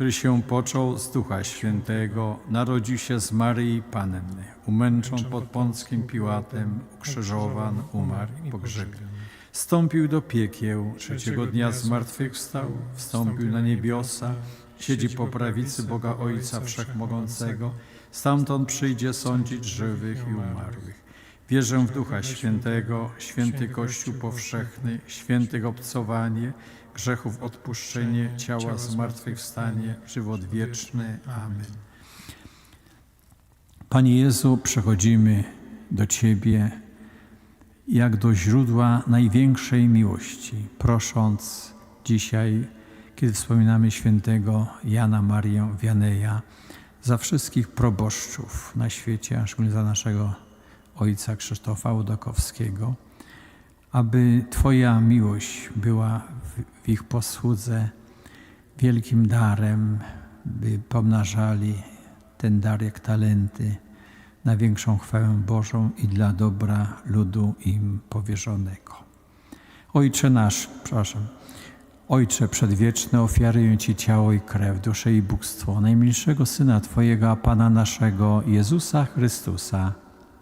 który się począł z Ducha Świętego, narodził się z Maryi Panny, umęczon pod Pąckim Piłatem, ukrzyżowan, umarł i pogrzebiony. Wstąpił do piekieł, trzeciego dnia zmartwychwstał, wstąpił na niebiosa, siedzi po prawicy Boga Ojca Wszechmogącego, stamtąd przyjdzie sądzić żywych i umarłych. Wierzę w Ducha Świętego, święty Kościół powszechny, świętych obcowanie, grzechów odpuszczenie, ciała zmartwychwstanie, żywot wieczny. Amen. Panie Jezu, przechodzimy do Ciebie jak do źródła największej miłości, prosząc dzisiaj, kiedy wspominamy świętego Jana Marię Wianeja, za wszystkich proboszczów na świecie, a szczególnie za naszego ojca Krzysztofa Łodakowskiego, aby Twoja miłość była w, ich posłudze wielkim darem, by pomnażali ten dar jak talenty na większą chwałę Bożą i dla dobra ludu im powierzonego. Ojcze nasz, przepraszam, Ojcze przedwieczny, ofiaruję Ci ciało i krew, duszę i bóstwo najmilszego Syna Twojego, a Pana naszego, Jezusa Chrystusa,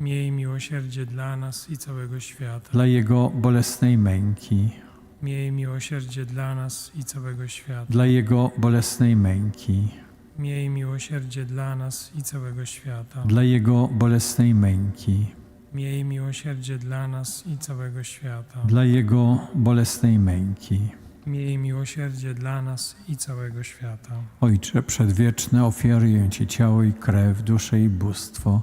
Miej miłosierdzie dla nas i całego świata. dla Jego bolesnej męki, Miej miłosierdzie dla nas i całego świata. dla Jego bolesnej męki, Miej miłosierdzie dla nas i całego świata. dla Jego bolesnej męki, Miej miłosierdzie dla nas i całego świata. dla Jego bolesnej męki. Miej miłosierdzie dla nas i całego świata. Ojcze przedwieczny, ofiaruję Ci ciało i krew, duszę i bóstwo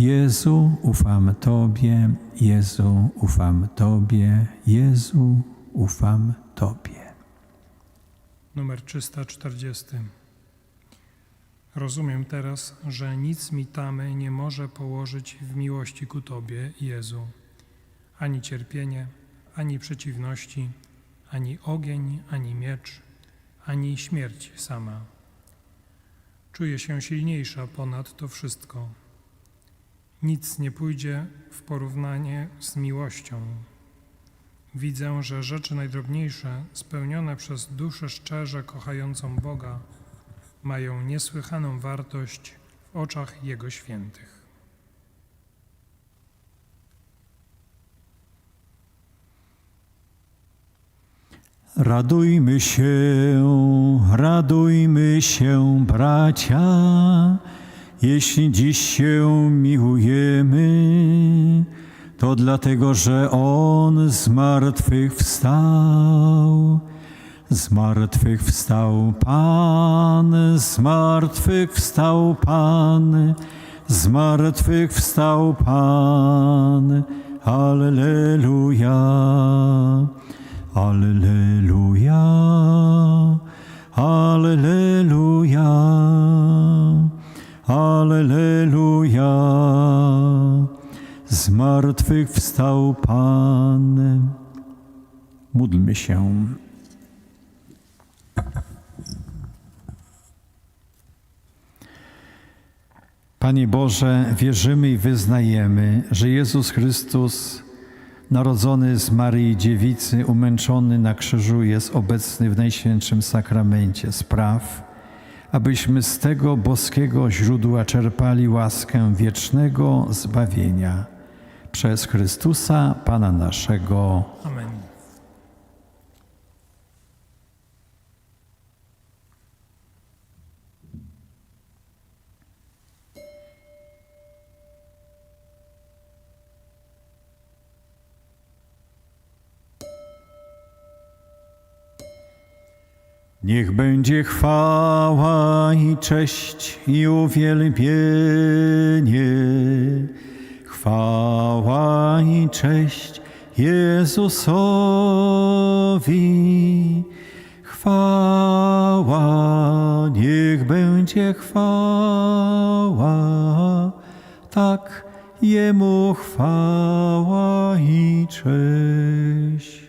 Jezu, ufam Tobie, Jezu, ufam Tobie, Jezu, ufam Tobie. Numer 340. Rozumiem teraz, że nic mi tamy nie może położyć w miłości ku Tobie, Jezu. Ani cierpienie, ani przeciwności, ani ogień, ani miecz, ani śmierć sama. Czuję się silniejsza ponad to wszystko. Nic nie pójdzie w porównanie z miłością. Widzę, że rzeczy najdrobniejsze, spełnione przez duszę szczerze kochającą Boga, mają niesłychaną wartość w oczach Jego świętych. Radujmy się, radujmy się, bracia, jeśli dziś się miłujemy, to dlatego, że On z martwych wstał. Z martwych wstał Pan, z martwych wstał Pan, z martwych wstał Pan. Alleluja, Alleluja, Alleluja, Alleluja. Z martwych wstał Pan. Módlmy się. Panie Boże, wierzymy i wyznajemy, że Jezus Chrystus, narodzony z Maryi Dziewicy, umęczony na krzyżu, jest obecny w Najświętszym Sakramencie spraw, abyśmy z tego boskiego źródła czerpali łaskę wiecznego zbawienia. Przez Chrystusa, Pana naszego. Amen. Niech będzie chwała i cześć i uwielbienie. Chwała i cześć Jezusowi. Chwała, niech będzie chwała. Tak, Jemu chwała i cześć.